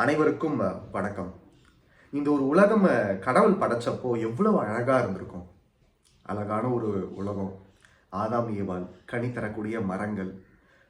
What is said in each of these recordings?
அனைவருக்கும் வணக்கம். இந்த ஒரு உலகம் கடவுள் படைச்சப்போ எவ்வளவு அழகாக இருந்திருக்கும். அழகான ஒரு உலகம். ஆதாம் ஏவாள் கனி தரக்கூடிய மரங்கள்.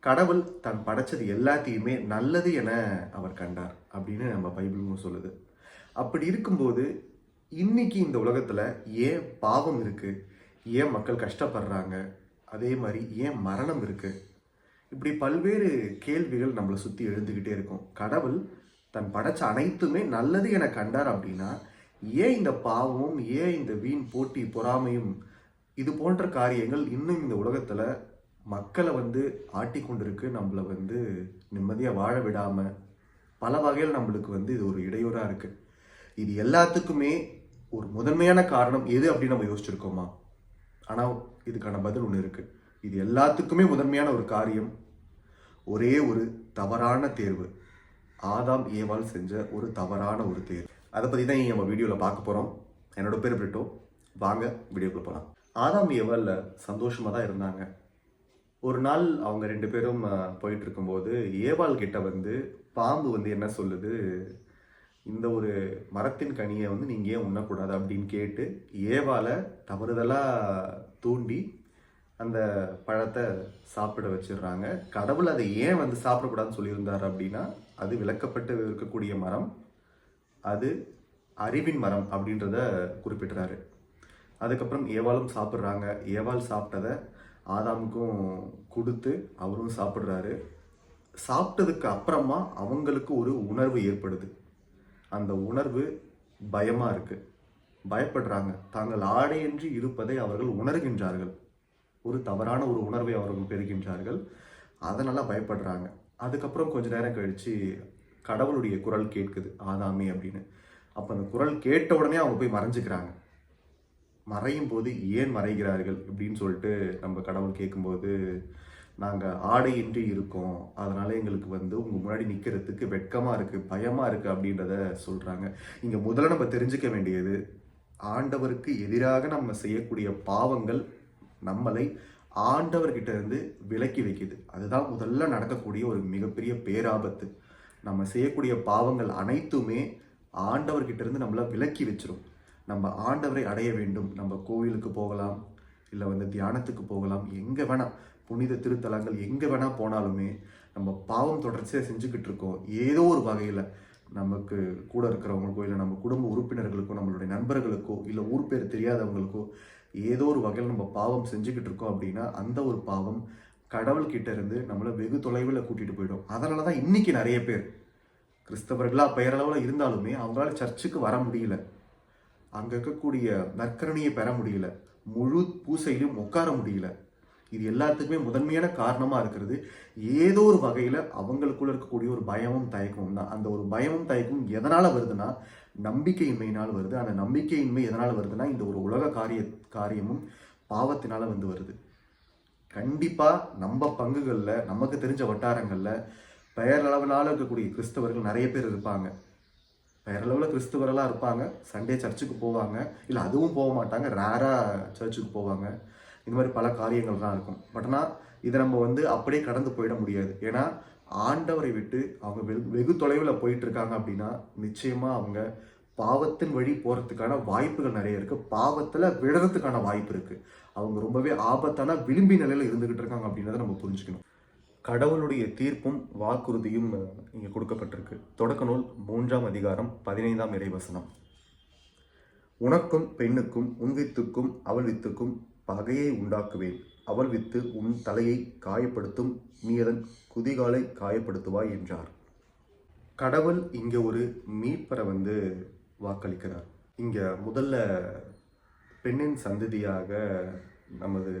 கடவுள் தான் படைச்சது எல்லாத்தையுமே நல்லது என அவர் கண்டார் அப்படின்னு நம்ம பைபிளும் சொல்லுது. அப்படி இருக்கும்போது இன்னைக்கு இந்த உலகத்துல ஏன் பாவம் இருக்கு? ஏன் மக்கள் கஷ்டப்படுறாங்க? அதே மாதிரி ஏன் மரணம் இருக்கு? இப்படி பல்வேறு கேள்விகள் நம்மளை சுற்றி எழுந்துக்கிட்டே இருக்கும். கடவுள் தன் படைச்ச அனைத்துமே நல்லது என கண்டார் அப்படின்னா ஏன் இந்த பாவமும் ஏன் இந்த வீண் போட்டி பொறாமையும் இது போன்ற காரியங்கள் இன்னும் இந்த உலகத்தில் மக்களை வந்து ஆட்டி கொண்டிருக்கு நம்மளை வந்து நிம்மதியாக வாழ விடாமல் பல வகையில் நம்மளுக்கு வந்து இது ஒரு இடையூறாக இருக்குது இது எல்லாத்துக்குமே ஒரு முதன்மையான காரணம் எது அப்படின்னு நம்ம யோசிச்சிருக்கோமா? ஆனால் இதுக்கான பதில் ஒன்று இருக்குது இது எல்லாத்துக்குமே முதன்மையான ஒரு காரியம் ஒரே ஒரு தவறான தேர்வு. ஆதாம் ஏவால் செஞ்ச ஒரு தவறான ஒரு தேர்வு. அதை பற்றி தான் நம்ம வீடியோவில் பார்க்க போகிறோம் என்னோட பேர் பிரிட்டோ. வாங்க வீடியோக்குள்ளே போகலாம் ஆதாம் ஏவாலில் சந்தோஷமாக தான் இருந்தாங்க. ஒரு நாள் அவங்க ரெண்டு பேரும் போயிட்டு இருக்கும்போது ஏவாள் கிட்ட வந்து பாம்பு வந்து என்ன சொல்லுது? இந்த ஒரு மரத்தின் கனியை வந்து நீங்கள் ஏன் உண்ணக்கூடாது அப்படின்னு கேட்டு ஏவாலை தவறுதலாக தூண்டி அந்த பழத்தை சாப்பிட வச்சிடுறாங்க. கடவுள் அதை ஏன் வந்து சாப்பிடக்கூடாதுன்னு சொல்லியிருந்தார் அப்படின்னா அது விளக்கப்பட்டு இருக்கக்கூடிய மரம் அது அறிவின் மரம் அப்படின்றத குறிப்பிட்டுறாரு அதுக்கப்புறம் ஏவாளும் சாப்பிட்றாங்க. ஏவால் சாப்பிட்டதை ஆதாமுக்கும் கொடுத்து அவரும் சாப்பிட்றாரு. சாப்பிட்டதுக்கு அப்புறமா அவங்களுக்கு ஒரு உணர்வு ஏற்படுது. அந்த உணர்வு பயமாக இருக்குது பயப்படுறாங்க. தாங்கள் ஆடையின்றி இருப்பதை அவர்கள் உணர்கின்றார்கள். ஒரு தவறான ஒரு உணர்வை அவர்கள் பெறுகின்றார்கள். அதனால பயப்படுறாங்க. அதுக்கப்புறம் கொஞ்ச நேரம் கழிச்சு கடவுளுடைய குரல் கேட்குது ஆதாமே அப்படின்னு. அப்போ அந்த குரல் கேட்ட உடனே அவங்க போய் மறைஞ்சிக்கிறாங்க. மறையும் போது ஏன் மறைகிறார்கள் அப்படின்னு சொல்லிட்டு நம்ம கடவுள் கேட்கும்போது நாங்கள் ஆடையின்றி இருக்கோம். அதனால எங்களுக்கு வந்து உங்கள் முன்னாடி நிற்கிறதுக்கு வெட்கமாக இருக்குது பயமாக இருக்குது அப்படின்றத சொல்கிறாங்க இங்கே முதல்ல நம்ம தெரிஞ்சுக்க வேண்டியது ஆண்டவருக்கு எதிராக நம்ம செய்யக்கூடிய பாவங்கள் நம்மளை ஆண்டவர்கிட்ட இருந்து விலக்கி வைக்குது. அதுதான் முதல்ல நடக்கக்கூடிய ஒரு மிகப்பெரிய பேராபத்து. நம்ம செய்யக்கூடிய பாவங்கள் அனைத்துமே ஆண்டவர்கிட்ட இருந்து நம்மளை விலக்கி வச்சிரும். நம்ம ஆண்டவரை அடைய வேண்டும். நம்ம கோவிலுக்கு போகலாம் இல்லை வந்து தியானத்துக்கு போகலாம். எங்கே வேணால் புனித திருத்தலங்கள் எங்கே வேணால் போனாலுமே நம்ம பாவம் தொடர்ச்சியாக செஞ்சுக்கிட்டு இருக்கோம். ஏதோ ஒரு வகையில் நமக்கு கூட இருக்கிறவங்களுக்கோ இல்லை நம்ம குடும்ப உறுப்பினர்களுக்கோ நம்மளுடைய நண்பர்களுக்கோ இல்லை ஊர் பேர் தெரியாதவங்களுக்கோ ஏதோ ஒரு வகையில் நம்ம பாவம் செஞ்சுக்கிட்டு இருக்கோம் அப்படின்னா அந்த ஒரு பாவம் கடவுள்கிட்ட இருந்து நம்மளை வெகு தொலைவில் கூட்டிகிட்டு போயிடும். அதனால தான் இன்றைக்கி நிறைய பேர் கிறிஸ்தவர்களாக பெயரளவில் இருந்தாலுமே அவங்களால சர்ச்சுக்கு வர முடியல. அங்கே இருக்கக்கூடிய நற்கரணியை பெற முடியல. முழு பூசையிலும் உட்கார முடியல. இது எல்லாத்துக்குமே முதன்மையான காரணமாக இருக்கிறது. ஏதோ ஒரு வகையில் அவங்களுக்குள்ள இருக்கக்கூடிய ஒரு பயமும் தயக்கமும் தான். அந்த ஒரு பயமும் தயக்கமும் எதனால் வருதுன்னா நம்பிக்கையின்மையினால் வருது. அந்த நம்பிக்கையின்மை எதனால் வருதுன்னா இந்த ஒரு உலக காரிய காரியமும் பாவத்தினால் வந்து வருது. கண்டிப்பாக நம்ம பங்குகளில் நமக்கு தெரிஞ்ச வட்டாரங்களில் பெயரளவினால் இருக்கக்கூடிய கிறிஸ்தவர்கள் நிறைய பேர் இருப்பாங்க. பெயரளவில் கிறிஸ்துவரெல்லாம் இருப்பாங்க. சண்டே சர்ச்சுக்கு போவாங்க. இல்லை அதுவும் போக மாட்டாங்க. ரேராக சர்ச்சுக்கு போவாங்க. இது மாதிரி பல காரியங்கள் தான் இருக்கும். பட் ஆனால் இதை நம்ம வந்து அப்படியே கடந்து போயிட முடியாது. ஏன்னா ஆண்டவரை விட்டு அவங்க வெகு வெகு தொலைவில் போயிட்டு இருக்காங்க அப்படின்னா நிச்சயமாக அவங்க பாவத்தின் வழி போகிறதுக்கான வாய்ப்புகள் நிறைய இருக்குது பாவத்தில் விடுறதுக்கான வாய்ப்பு இருக்குது அவங்க ரொம்பவே ஆபத்தான விளிம்பி நிலையில் இருந்துக்கிட்டு இருக்காங்க அப்படின்றத நம்ம புரிஞ்சுக்கணும். கடவுளுடைய தீர்ப்பும் வாக்குறுதியும் இங்கே கொடுக்கப்பட்டிருக்கு. தொடக்க நூல் மூன்றாம் அதிகாரம் பதினைந்தாம் இறைவசனம். உனக்கும் பெண்ணுக்கும் உன் வித்துக்கும் அவள் வித்துக்கும் பகையை உண்டாக்குவேன். அவள் வித்து உன் தலையை காயப்படுத்தும். நீ அதன் குதிகாலை காயப்படுத்துவாய் என்றார். கடவுள் இங்கே ஒரு மீட்பரை வந்து வாக்களிக்கிறார். இங்கே முதல்ல பெண்ணின் சந்ததியாக நமது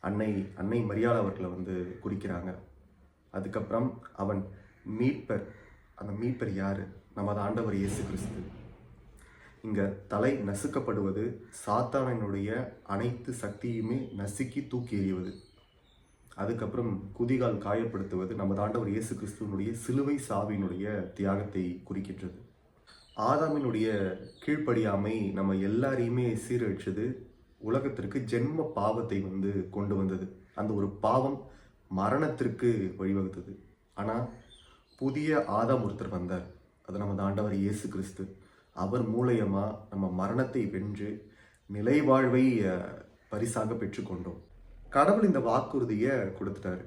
அன்னை அன்னை மரியாள் அவர்களை வந்து குறிக்கிறாங்க. அதுக்கப்புறம் அவன் மீட்பர் அந்த மீட்பர் யார்? நமது ஆண்டவர் இயேசு கிறிஸ்து. இங்க தலை நசுக்கப்படுவது சாத்தானனுடைய அனைத்து சக்தியுமே நசுக்கி தூக்கி எறிவது. அதுக்கப்புறம் குதிகால் காயப்படுத்துவது நமது ஆண்டவர் இயேசு கிறிஸ்துவனுடைய சிலுவை சாவினுடைய தியாகத்தை குறிக்கின்றது. ஆதாமினுடைய கீழ்ப்படியாமை நம்ம எல்லாரையுமே சீரழிச்சது உலகத்திற்கு ஜென்ம பாவத்தை வந்து கொண்டு வந்தது. அந்த ஒரு பாவம் மரணத்திற்கு வழிவகுத்தது. ஆனால் புதிய ஆதாம் ஒருத்தர் வந்தார். அது நமது ஆண்டவர் இயேசு கிறிஸ்து. அவர் மூலயமா நம்ம மரணத்தை வென்று நிலை வாழ்வை பரிசாக பெற்றுக்கொண்டோம். கடவுள் இந்த வாக்குறுதியை கொடுத்துட்டாரு.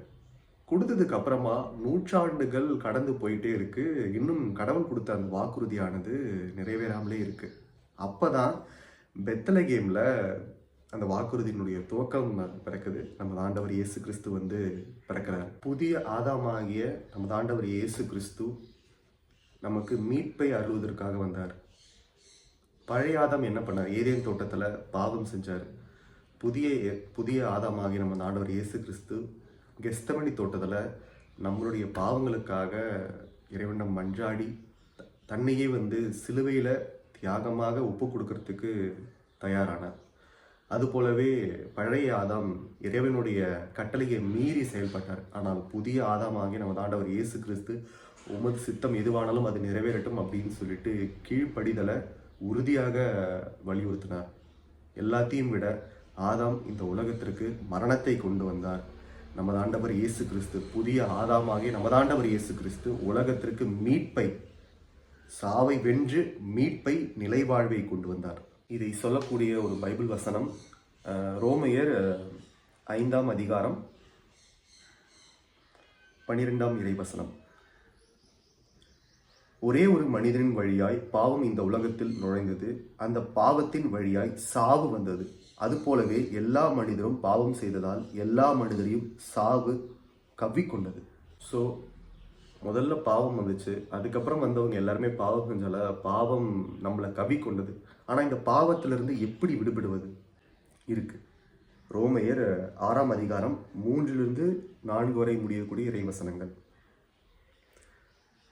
கொடுத்ததுக்கு அப்புறமா நூற்றாண்டுகள் கடந்து போயிட்டே இருக்கு. இன்னும் கடவுள் கொடுத்த அந்த வாக்குறுதியானது நிறைவேறாமலே இருக்கு. அப்பதான் கேமில் அந்த வாக்குறுதியினுடைய துவக்கம் பிறக்குது. நம்ம ஆண்டவர் இயேசு கிறிஸ்து வந்து பிறக்கிறார். புதிய ஆதாமாகிய நம்ம ஆண்டவர் இயேசு கிறிஸ்து நமக்கு மீட்பை அருள்வதற்காக வந்தார். பழைய ஆதாம் என்ன பண்ணார்? ஏதேன் தோட்டத்தில் பாவம் செஞ்சார். புதிய புதிய ஆதாமாகி நம்ம நாடவர் இயேசு கிறிஸ்து கெஸ்தமணி தோட்டத்தில் நம்மளுடைய பாவங்களுக்காக இறைவனம் மன்றாடி தன்னையே வந்து சிலுவையில் தியாகமாக ஒப்பு கொடுக்கறதுக்கு தயாரானார். அதுபோலவே பழைய ஆதாம் இறைவனுடைய கட்டளையை மீறி செயல்பட்டார். ஆனால் புதிய ஆதாமாகி நம்ம ஆண்டவர் இயேசு கிறிஸ்து உமது சித்தம் எதுவானாலும் அது நிறைவேறட்டும் அப்படின்னு சொல்லிட்டு கீழ்ப்படிதலை உறுதியாக வலியுறுத்தினார். எல்லாத்தையும் விட ஆதாம் இந்த உலகத்திற்கு மரணத்தை கொண்டு வந்தார். நமது ஆண்டவர் இயேசு கிறிஸ்து புதிய ஆதாமாகிய நமது ஆண்டவர் இயேசு கிறிஸ்து உலகத்திற்கு மீட்பை சாவை வென்று மீட்பை நிலைவாழ்வை கொண்டு வந்தார். இதை சொல்லக்கூடிய ஒரு பைபிள் வசனம் ரோமையர் ஐந்தாம் அதிகாரம் பனிரெண்டாம் இறைவசனம் ஒரே ஒரு மனிதனின் வழியாய் பாவம் இந்த உலகத்தில் நுழைந்தது. அந்த பாவத்தின் வழியாய் சாவு வந்தது. அதுபோலவே எல்லா மனிதரும் பாவம் செய்ததால் எல்லா மனிதரையும் சாவு கவ்விக்கொண்டது. ஸோ முதல்ல பாவம் வந்துச்சு. அதுக்கப்புறம் வந்தவங்க எல்லாருமே பாவம் செஞ்சால பாவம் நம்மளை கவி கொண்டது ஆனால் இந்த பாவத்திலிருந்து எப்படி விடுபடுவது? இருக்கு. ரோமையர் ஆறாம் அதிகாரம் மூன்றிலிருந்து நான்கு வரை முடியக்கூடிய இறைவசனங்கள்.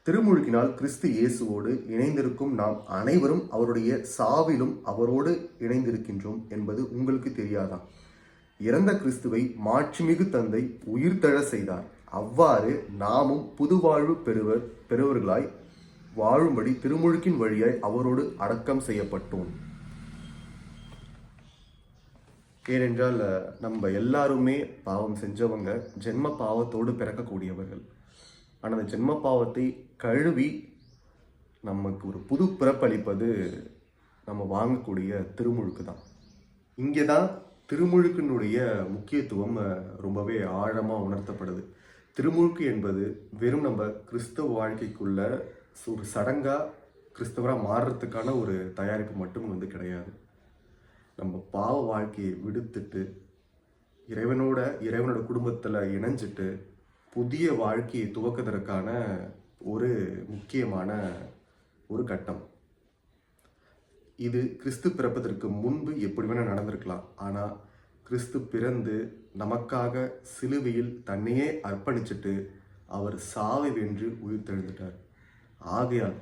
திருமுழுக்கினால் கிறிஸ்து இயேசுவோடு இணைந்திருக்கும் நாம் அனைவரும் அவருடைய சாவிலும் அவரோடு இணைந்திருக்கின்றோம் என்பது உங்களுக்கு தெரியாதா? இறந்த கிறிஸ்துவை மாட்சிமிகு தந்தை உயிர்த்தழ செய்தார். அவ்வாறு நாமும் புதுவாழ்வு பெறுவர் பெறுவர்களாய் வாழும்படி திருமுழுக்கின் வழியாய் அவரோடு அடக்கம் செய்யப்பட்டோம். ஏனென்றால் நம்ம எல்லாருமே பாவம் செஞ்சவங்க ஜென்ம பாவத்தோடு பிறக்கக்கூடியவர்கள். ஆனால் அந்த ஜென்ம பாவத்தை கழுவி நமக்கு ஒரு புது பிறப்பளிப்பது நம்ம வாங்கக்கூடிய திருமுழுக்கு தான். இங்கே தான் திருமுழுக்கினுடைய முக்கியத்துவம் ரொம்பவே ஆழமாக உணர்த்தப்படுது. திருமுழுக்கு என்பது வெறும் நம்ம கிறிஸ்தவ வாழ்க்கைக்குள்ள ஒரு சடங்காக கிறிஸ்தவராக மாறுறதுக்கான ஒரு தயாரிப்பு மட்டும் வந்து கிடையாது. நம்ம பாவ வாழ்க்கையை விடுத்துட்டு இறைவனோட இறைவனோட குடும்பத்தில் இணைஞ்சிட்டு புதிய வாழ்க்கையை துவக்குவதற்கான ஒரு முக்கியமான ஒரு கட்டம். இது கிறிஸ்து பிறப்பதற்கு முன்பு எப்படி வேணால் நடந்திருக்கலாம். ஆனால் கிறிஸ்து பிறந்து நமக்காக சிலுவையில் தன்னையே அர்ப்பணிச்சிட்டு அவர் சாவை வென்று உயிர்த்தெழுந்துட்டார். ஆகையால்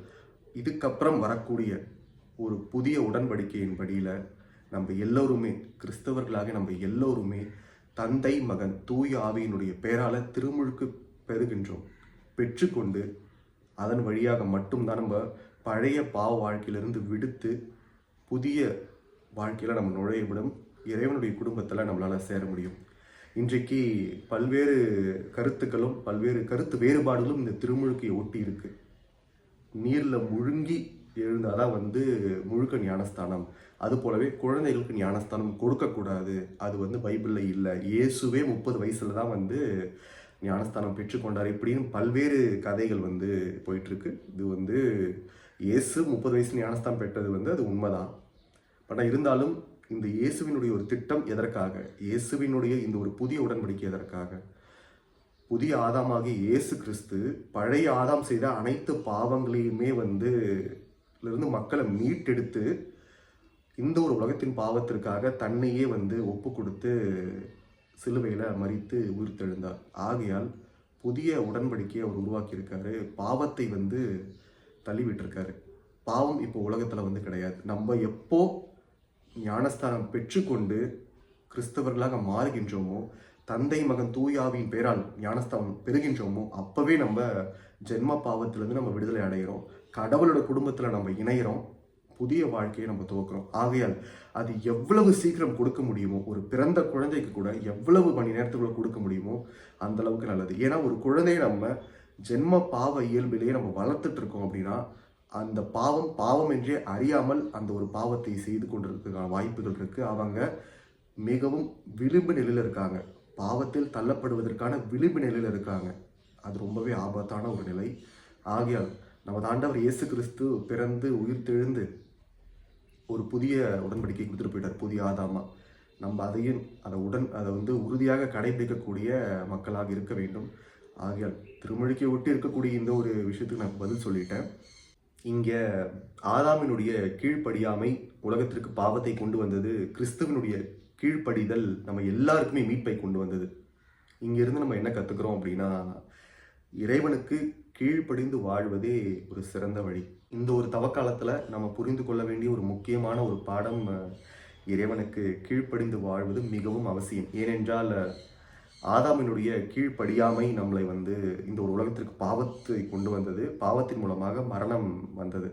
இதுக்கப்புறம் வரக்கூடிய ஒரு புதிய உடன்படிக்கையின் படியில் நம்ம எல்லோருமே கிறிஸ்தவர்களாக நம்ம எல்லோருமே தந்தை மகன் தூய ஆவியினுடைய பெயரால திருமுழுக்கு பெறுகின்றோம். பெற்றுக்கொண்டு அதன் வழியாக மட்டும்தான் நம்ம பழைய பாவ வாழ்க்கையிலிருந்து விடுத்து புதிய வாழ்க்கையில் நம்ம நுழையவிடும் இறைவனுடைய குடும்பத்தில் நம்மளால் சேர முடியும். இன்றைக்கு பல்வேறு கருத்துக்களும் பல்வேறு கருத்து வேறுபாடுகளும் இந்த திருமுழுக்கை ஒட்டி இருக்கு. நீரில் முழுங்கி எழுந்தாதான் வந்து முழுக்க ஞானஸ்தானம். அது போலவே குழந்தைகளுக்கு ஞானஸ்தானம் கொடுக்கக்கூடாது. அது வந்து பைபிளில் இல்லை. இயேசுவே முப்பது வயசில் தான் வந்து ஞானஸ்தானம் பெற்றுக்கொண்டார் இப்படின்னு பல்வேறு கதைகள் வந்து போயிட்டுருக்கு. இது வந்து இயேசு முப்பது வயசு ஞானஸ்தானம் பெற்றது வந்து அது உண்மைதான். ஆனால் இருந்தாலும் இந்த இயேசுவினுடைய ஒரு திட்டம் எதற்காக? இயேசுவினுடைய இந்த ஒரு புதிய உடன்படிக்கை எதற்காக? புதிய ஆதாமாகிய இயேசு கிறிஸ்து பழைய ஆதாம் செய்த அனைத்து பாவங்களையுமே வந்து இருந்து மக்களை மீட்டெடுத்து இந்த ஒரு உலகத்தின் பாவத்திற்காக தன்னையே வந்து ஒப்பு கொடுத்து சிலுவையில் மறித்து உயிர்த்தெழுந்தார். ஆகையால் புதிய உடன்படிக்கையை அவர் உருவாக்கியிருக்காரு. பாவத்தை வந்து தள்ளிவிட்டிருக்காரு. பாவம் இப்போ உலகத்தில் வந்து கிடையாது. நம்ம எப்போ ஞானஸ்தானம் பெற்றுக்கொண்டு கிறிஸ்தவர்களாக மாறுகின்றோமோ தந்தை மகன் தூயாவின் பெயரால் ஞானஸ்தானம் பெறுகின்றோமோ அப்போவே நம்ம ஜென்ம பாவத்திலேருந்து நம்ம விடுதலை அடைகிறோம் கடவுளோட குடும்பத்தில் நம்ம இணையிறோம் புதிய வாழ்க்கையை நம்ம துவக்கிறோம். ஆகையால் அது எவ்வளவு சீக்கிரம் கொடுக்க முடியுமோ ஒரு பிறந்த குழந்தைக்கு கூட எவ்வளவு மணி நேரத்துக்குள்ள கொடுக்க முடியுமோ அந்த அளவுக்கு நல்லது. ஏன்னா ஒரு குழந்தையை நம்ம ஜென்ம பாவ இயல்பிலேயே நம்ம வளர்த்துட்டு இருக்கோம் அப்படின்னா அந்த பாவம் பாவம் என்றே அறியாமல் அந்த ஒரு பாவத்தை செய்து கொண்டிருக்கிறதுக்கான வாய்ப்புகள் இருக்குது அவங்க மிகவும் விளிம்பு நிலையில் இருக்காங்க. பாவத்தில் தள்ளப்படுவதற்கான விளிம்பு நிலையில் இருக்காங்க. அது ரொம்பவே ஆபத்தான ஒரு நிலை. ஆகையால் நமது ஆண்டவர் இயேசு கிறிஸ்து பிறந்து உயிர்த்தெழுந்து ஒரு புதிய உடன்படிக்கை கொடுத்துட்டு போயிட்டார் புதிய ஆதாமா. நம்ம அதையும் அதை உடன் அதை வந்து உறுதியாக கடைபிடிக்கக்கூடிய மக்களாக இருக்க வேண்டும். ஆகையால் திருமொழிக்கை ஒட்டி இருக்கக்கூடிய இந்த ஒரு விஷயத்துக்கு நான் பதில் சொல்லிட்டேன். இங்கே ஆதாமினுடைய கீழ்ப்படியாமை உலகத்திற்கு பாவத்தை கொண்டு வந்தது கிறிஸ்துவனுடைய கீழ்ப்படிதல் நம்ம எல்லாருக்குமே மீட்பை கொண்டு வந்தது. இங்கேருந்து நம்ம என்ன கற்றுக்குறோம் அப்படின்னா இறைவனுக்கு கீழ்ப்படிந்து வாழ்வதே ஒரு சிறந்த வழி. இந்த ஒரு தவக்காலத்தில் நம்ம புரிந்து கொள்ள வேண்டிய ஒரு முக்கியமான ஒரு பாடம் இறைவனுக்கு கீழ்ப்படிந்து வாழ்வது மிகவும் அவசியம். ஏனென்றால் ஆதாமினுடைய கீழ்ப்படியாமை நம்மளை வந்து இந்த ஒரு உலகத்திற்கு பாவத்தை கொண்டு வந்தது. பாவத்தின் மூலமாக மரணம் வந்தது.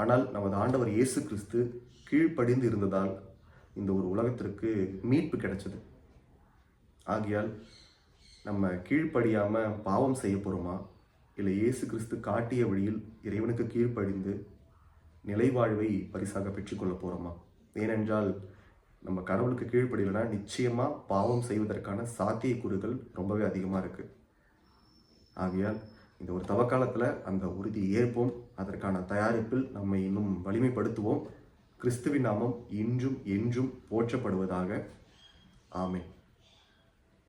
ஆனால் நமது ஆண்டவர் இயேசு கிறிஸ்து கீழ்ப்படிந்து இருந்ததால் இந்த ஒரு உலகத்திற்கு மீட்பு கிடைச்சது. ஆகையால் நம்ம கீழ்ப்படியாமல் பாவம் செய்ய போகிறோமா இல்லை இயேசு கிறிஸ்து காட்டிய வழியில் இறைவனுக்கு கீழ்ப்படிந்து நிலைவாழ்வை பரிசாக பெற்றுக்கொள்ள போகிறோமா ஏனென்றால் நம்ம கடவுளுக்கு கீழ்ப்படியலைன்னா நிச்சயமாக பாவம் செய்வதற்கான சாத்தியக்கூறுகள் ரொம்பவே அதிகமாக இருக்குது ஆகையால் இந்த ஒரு தவக்காலத்தில் அந்த உறுதியை ஏற்போம். அதற்கான தயாரிப்பில் நம்மை இன்னும் வலிமைப்படுத்துவோம். கிறிஸ்துவின் நாமம் இன்றும் என்றும் போற்றப்படுவதாக. ஆமேன்.